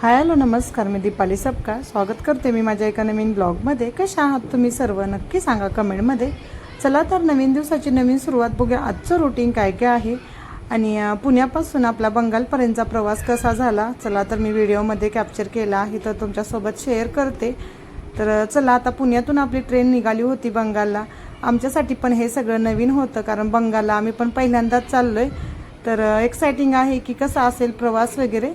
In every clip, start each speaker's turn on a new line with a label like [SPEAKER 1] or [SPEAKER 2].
[SPEAKER 1] Hi hello नमस्कार मी दीपाली सपका स्वागत करते मी माझ्या एका नवीन ब्लॉगमध्ये. कशा आहात तुम्ही सर्व? नक्की सांगा कमेंटमध्ये. चला तर नवीन दिवसाची नवीन सुरुवात बघूया. आजचं रुटीन काय काय आहे? आणि पुण्यापासून आपला बंगालपर्यंतचा प्रवास कसा झाला? चला तर मी व्हिडिओमध्ये कॅप्चर केला आहे तर तुमच्यासोबत शेअर करते. तर चला आता पुण्यातून आपली ट्रेन निघाली होती बंगालला. आमच्यासाठी पण हे सगळं नवीन होतं कारण बंगालला आम्ही पण पहिल्यांदाच चाललो आहे तर एक्सायटिंग आहे की कसा असेल प्रवास वगैरे?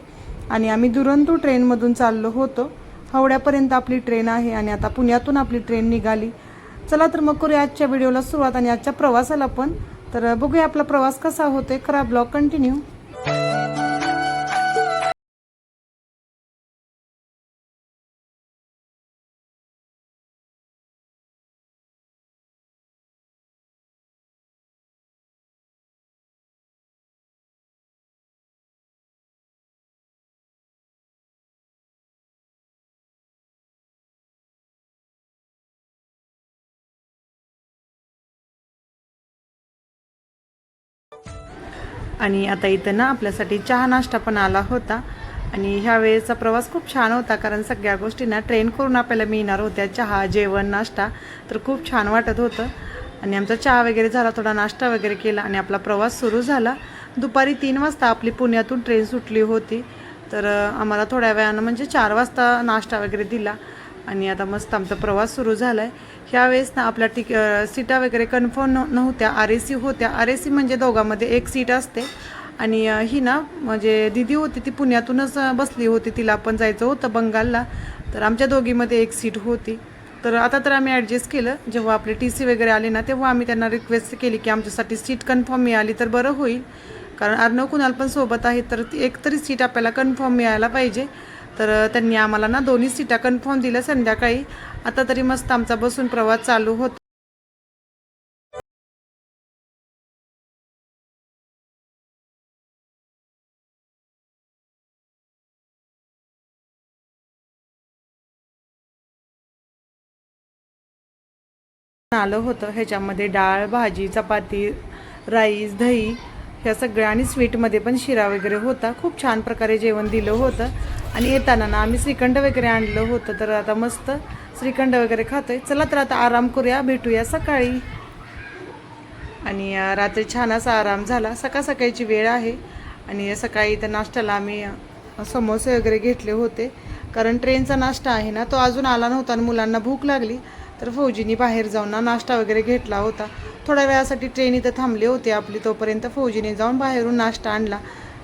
[SPEAKER 1] आणि आम्ही दुरंतो ट्रेनमधून चाललो होतो. हावड्यापर्यंत आपली ट्रेन आहे आणि आता पुण्यातून आपली ट्रेन निघाली. चला तर मग करूया आजच्या व्हिडिओला सुरुवात आणि आजच्या प्रवासाला पण. तर बघूया आपला प्रवास कसा होतोय. करा ब्लॉग कंटिन्यू. आणि आता इथं ना आपल्यासाठी चहा नाश्ता पण आला होता. आणि ह्या वेळेचा प्रवास खूप छान होता कारण सगळ्या गोष्टी ना ट्रेन करून आपल्याला मिळणार होत्या. चहा जेवण नाश्ता तर खूप छान वाटत होतं. आणि आमचा चहा वगैरे झाला थोडा नाश्ता वगैरे केला आणि आपला प्रवास सुरू झाला. दुपारी तीन वाजता आपली पुण्यातून ट्रेन सुटली होती. तर आम्हाला थोड्या वेळानं म्हणजे चार वाजता नाश्ता वगैरे दिला. आणि आता मस्त आमचा प्रवास सुरू झाला आहे ह्यावेळेस ना आपल्या टिक सीटा वगैरे कन्फर्म नव्हत्या. आर ए सी होत्या. आर ए सी म्हणजे दोघांमध्ये एक सीट असते. आणि ही ना म्हणजे दिदी होती ती पुण्यातूनच बसली होती. तिला पण जायचं होतं बंगालला. तर आमच्या दोघीमध्ये एक सीट होती. तर आता तर आम्ही ॲडजस्ट केलं. जेव्हा आपले टी सी वगैरे आले ना तेव्हा आम्ही त्यांना रिक्वेस्ट केली की आमच्यासाठी सीट कन्फर्म मिळाली तर बरं होईल. कारण अर्णव कुणाल पण सोबत आहे तर ती एक तरी सीट आपल्याला कन्फर्म मिळायला पाहिजे. तर त्यांनी आम्हाला ना दोन्ही सीटा कन्फर्म दिल्या संध्याकाळी. आता तरी मस्त आमचा बसून प्रवास चालू होता. आलं होतं ह्याच्यामध्ये डाळ भाजी चपाती राईस दही ह्या सगळ्या आणि स्वीटमध्ये पण शिरा वगैरे होता. खूप छान प्रकारे जेवण दिलं होतं. आणि येताना ना आम्ही श्रीखंड वगैरे आणलं होतं. तर आता मस्त श्रीखंड वगैरे खातोय. चला तर आता आराम करूया भेटूया सकाळी. आणि रात्री छान असा आराम झाला. सकाळ सकाळची वेळ आहे. आणि सकाळी तर नाश्त्याला आम्ही समोसे वगैरे घेतले होते. कारण ट्रेनचा नाश्ता आहे ना तो अजून आला नव्हता आणि मुलांना भूक लागली. तर फौजीनी बाहेर जाऊन ना नाश्ता वगैरे घेतला होता. थोड्या वेळासाठी ट्रेन इथं थांबली होती आपली तोपर्यंत. फौजीने जाऊन बाहेरून नाश्ता आणला.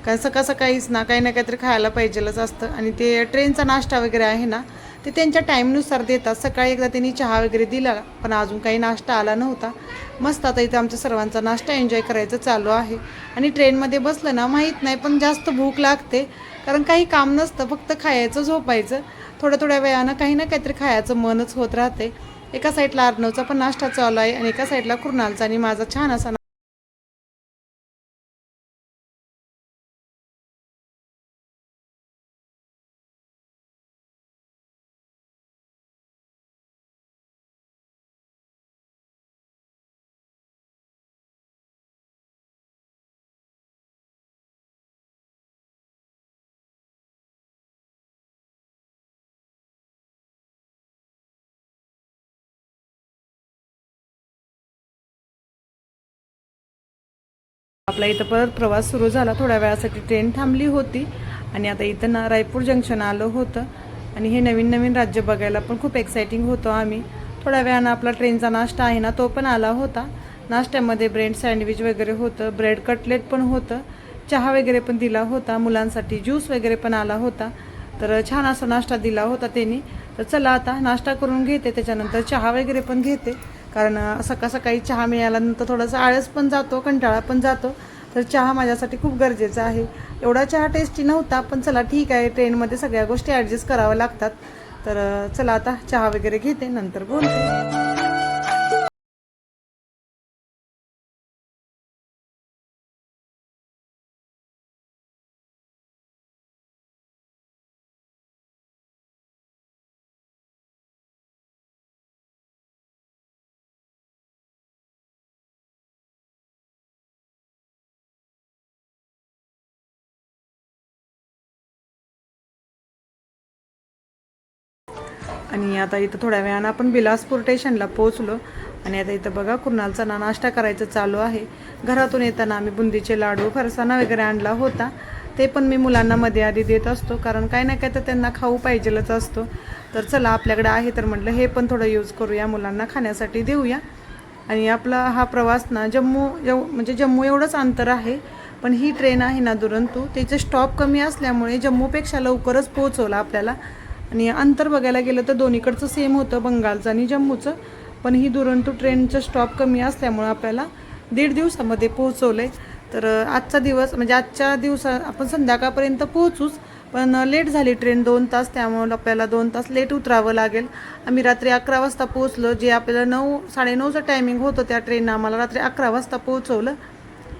[SPEAKER 1] कारण सकाळ सकाळीच ना काही ना काहीतरी खायला पाहिजेलच असतं. आणि ते ट्रेनचा नाश्ता वगैरे आहे ना ते त्यांच्या टाईमनुसार देतात. सकाळी एकदा त्यांनी चहा वगैरे दिला पण अजून काही नाश्ता आला नव्हता. मस्त आता इथं आमच्या सर्वांचा नाश्ता एन्जॉय करायचं चालू आहे. आणि ट्रेनमध्ये बसलं ना माहीत नाही पण जास्त भूक लागते. कारण काही काम नसतं फक्त खायचं झोपायचं. थोड्या थोड्या वेळानं काही ना काहीतरी खायचं मनच होत राहते. एका साईडला अर्णवचा पण नाश्ता चालू आहे आणि एका साईडला कुर्नालचा आणि माझा छान असा आपला इथं परत प्रवास सुरू झाला. थोड्या वेळासाठी ट्रेन थांबली होती आणि आता इथं ना रायपूर जंक्शन आलं होतं. आणि हे नवीन नवीन राज्य बघायला पण खूप एक्साइटिंग होतो आम्ही. थोड्या वेळानं आपला ट्रेनचा नाश्ता आहे ना तो पण आला होता. नाश्त्यामध्ये ब्रेड सँडविच वगैरे होतं. ब्रेड कटलेट पण होतं. चहा वगैरे पण दिला होता. मुलांसाठी ज्यूस वगैरे पण आला होता. तर छान असा नाश्ता दिला होता त्यांनी. तर चला आता नाश्ता करून घेते. त्याच्यानंतर चहा वगैरे पण घेते. कारण सकाळ सकाळी चहा मिळाल्यानंतर थोडासा आळस पण जातो कंटाळा पण जातो. तर चहा माझ्यासाठी खूप गरजेचा आहे. एवढा चहा टेस्टी नव्हता पण चला ठीक आहे ट्रेनमध्ये सगळ्या गोष्टी ॲडजस्ट कराव्या लागतात. तर चला आता चहा वगैरे घेते नंतर बोलते. आणि आता इथं थोड्या वेळानं आपण बिलासपूर स्टेशनला पोहोचलो. आणि आता इथं बघा कुणालचा ना नाश्ता करायचं चालू आहे. घरातून येताना आम्ही बुंदीचे लाडू फरसाणा वगैरे आणला होता. ते पण मी मुलांना मध्ये आधी देत असतो. कारण काय ना काय तर त्यांना खाऊ पाहिजेलच असतो. तर चला आपल्याकडे आहे तर म्हटलं हे पण थोडं यूज करूया मुलांना खाण्यासाठी देऊया. आणि आपला हा प्रवास ना जम्मू एव म्हणजे जम्मू एवढंच अंतर आहे. पण ही ट्रेन आहे ना दुरंतू. त्याचे स्टॉप कमी असल्यामुळे जम्मूपेक्षा लवकरच पोहोचवलं आपल्याला. आणि अंतर बघायला गेलं तर दोन्हीकडचं सेम होतं बंगालचं आणि जम्मूचं. पण ही दुरंतू ट्रेनचं स्टॉप कमी असल्यामुळं आपल्याला दीड दिवसामध्ये पोहोचवलं आहे तर आजचा दिवस म्हणजे आजच्या दिवसा आपण संध्याकाळपर्यंत पोहोचूच पण लेट झाली ट्रेन दोन तास त्यामुळे आपल्याला दोन तास लेट उतरावं लागेल. आम्ही रात्री अकरा वाजता पोहोचलो जे आपल्याला नऊ साडेनऊचं टायमिंग होतं त्या ट्रेननं आम्हाला रात्री अकरा वाजता पोहोचवलं.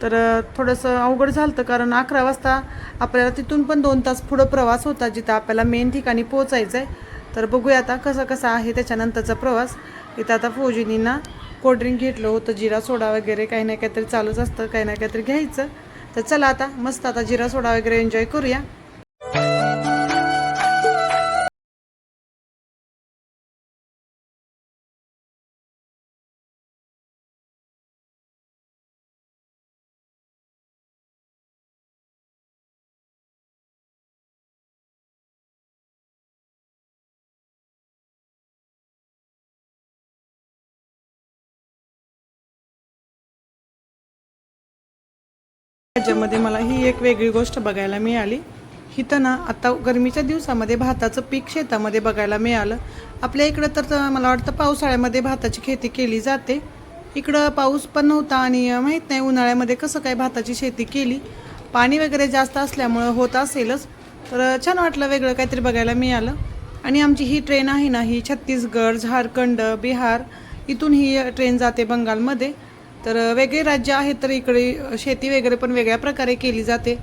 [SPEAKER 1] तर थोडंसं अवघड झालं होतं कारण अकरा वाजता आपल्याला तिथून पण दोन तास पुढं प्रवास होता जिथं आपल्याला मेन ठिकाणी पोहोचायचं आहे तर बघूया आता कसं कसं आहे त्याच्यानंतरचा प्रवास. इथं आता फौजिनींना कोल्ड्रिंक घेतलं होतं जिरा सोडा वगैरे काही ना काहीतरी चालूच असतं काही ना काहीतरी घ्यायचं. तर चला आता मस्त आता जिरा सोडा वगैरे एन्जॉय करूया. राज्यामध्ये मला ही एक वेगळी गोष्ट बघायला मिळाली. इथं ना आता गरमीच्या दिवसामध्ये भाताचं पीक शेतामध्ये बघायला मिळालं. आपल्या इकडं तर मला वाटतं पावसाळ्यामध्ये भाताची खेती केली जाते. इकडं पाऊस पण नव्हता आणि माहीत नाही उन्हाळ्यामध्ये कसं काय भाताची शेती केली. पाणी वगैरे जास्त असल्यामुळं होत असेलच. तर छान वाटलं वेगळं काहीतरी बघायला मिळालं. आणि आमची ही ट्रेन आहे ना ही छत्तीसगड झारखंड बिहार इथून ही ट्रेन जाते बंगालमध्ये. तर वेगळे राज्य आहेत तर इकडे शेती वगैरे पण वेगळ्या प्रकारे केली जाते.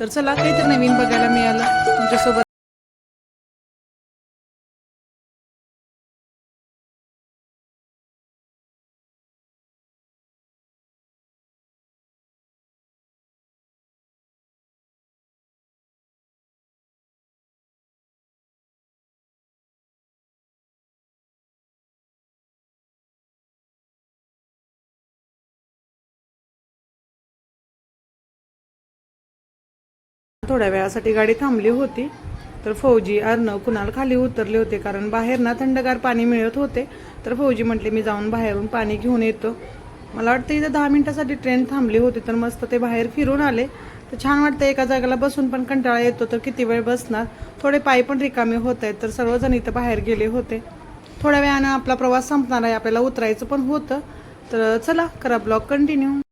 [SPEAKER 1] तर चला काहीतरी नवीन बघायला मिळालं. तुमच्यासोबत थोड्या वेळासाठी गाडी थांबली होती तर फौजी अर्णव कुणाल खाली उतरले होते कारण बाहेर ना थंडगार पाणी मिळत होते. तर फौजी म्हटले मी जाऊन बाहेरून पाणी घेऊन येतो. मला वाटतं इथं दहा मिनिटासाठी ट्रेन थांबली होती तर मस्त ते बाहेर फिरून आले. तर छान वाटतं एका जागेला बसून पण कंटाळा येतो तर किती वेळ बसणार? थोडे पाय पण रिकामे होत आहेत तर सर्वजण इथं बाहेर गेले होते. थोड्या वेळानं आपला प्रवास संपणार आहे आपल्याला उतरायचं पण होतं. तर चला करा ब्लॉग कंटिन्यू.